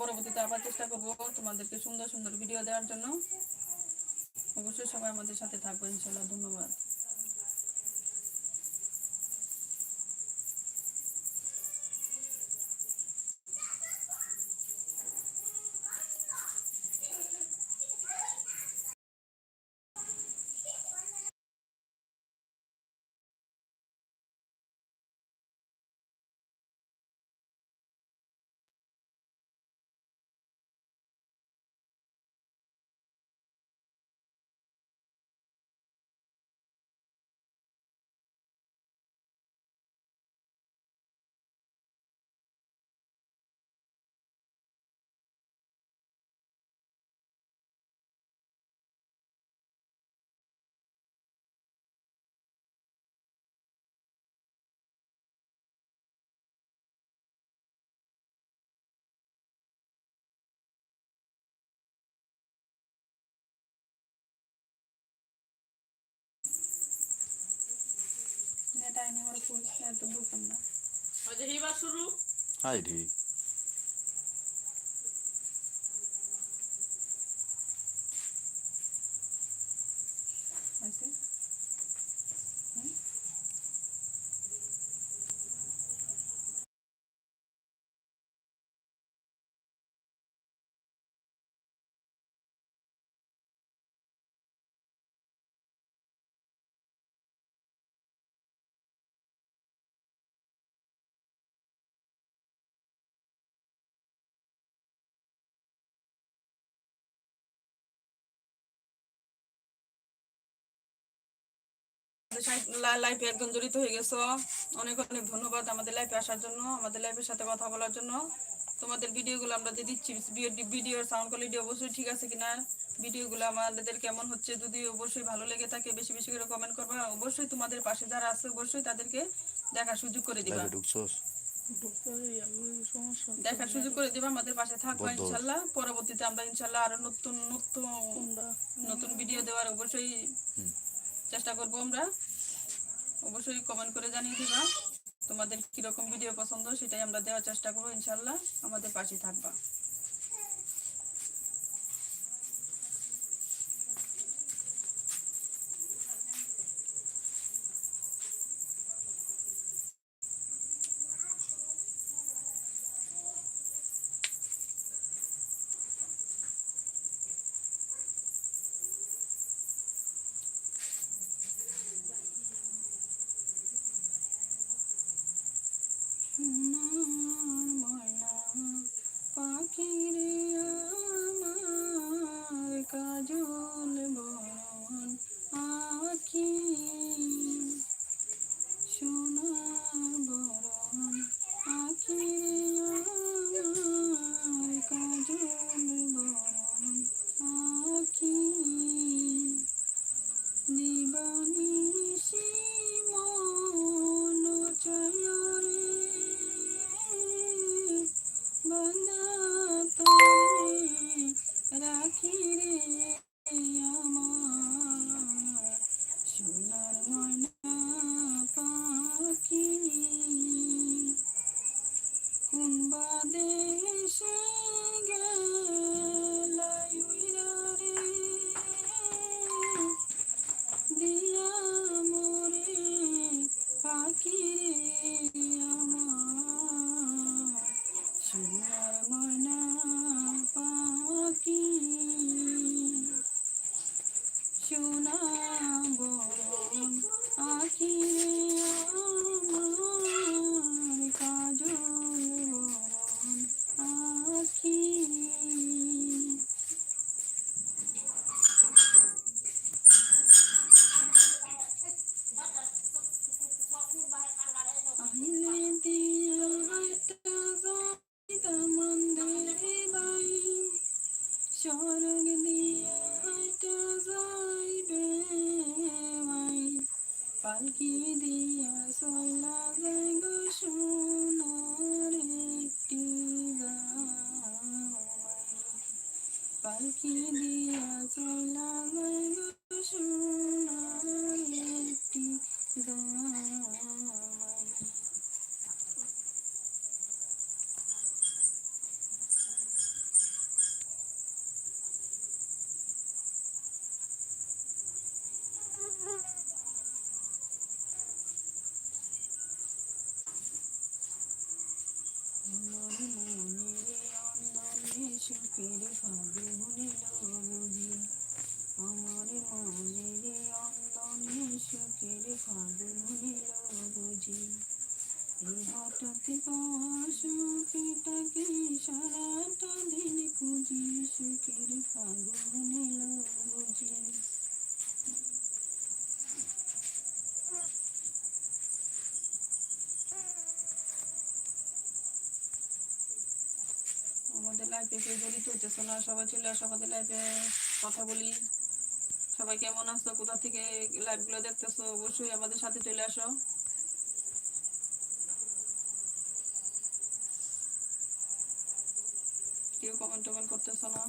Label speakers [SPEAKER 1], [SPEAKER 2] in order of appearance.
[SPEAKER 1] পরবর্তীতে আবার চেষ্টা করব তোমাদেরকে সুন্দর সুন্দর ভিডিও দেওয়ার জন্য। অবশ্যই সবাই আমাদের সাথে থাকব, ইনশাল্লাহ, ধন্যবাদ। আইনি আমার ফুল তো বুঝতাম না
[SPEAKER 2] আজ এইবার শুরু।
[SPEAKER 3] হাই ঠিক
[SPEAKER 1] লাইফে একদম জড়িত হয়ে গেছো। অনেক অনেক ধন্যবাদ আমাদের লাইফে আসার জন্য আমাদের লাইফের সাথে কথা বলার জন্য। তোমাদের ভিডিওগুলো আমরা যে দিচ্ছি। ভিডিওর সাউন্ড কোয়ালিটি অবশ্যই ঠিক আছে কিনা? ভিডিওগুলো আমাদের কেমন হচ্ছে যদি অবশ্যই ভালো লেগে থাকে বেশি বেশি করে কমেন্ট করবা। অবশ্যই তোমাদের পাশে যারা আছে অবশ্যই তাদেরকে দেখার সুযোগ করে দিবা। দেখার সুযোগ করে দিবা আমাদের পাশে থাকবা ইনশাল্লাহ। পরবর্তীতে আমরা ইনশাল্লাহ আরও নতুন নতুন নতুন ভিডিও দেওয়ার অবশ্যই চেষ্টা করব আমরা। অবশ্যই কমেন্ট করে জানিয়ে দিবা। তোমাদের কীরকম ভিডিও পছন্দ সেটাই আমরা দেওয়ার চেষ্টা করব, ইনশাল্লাহ। আমাদের পাশে থাকবা। কোন স্বর্গ দিয়া হাইটা যাইবে পালকি দিয়া No. আমাদের লাইফে কেউ জড়িত হতেছে না, সবাই চলে আসো আমাদের লাইফে কথা বলি। সবাই কেমন আছো? কোথা থেকে লাইভগুলো দেখতেছো? অবশ্যই আমাদের সাথে চলে আসো। কেউ কমেন্ট টমেন্ট করতেছো না?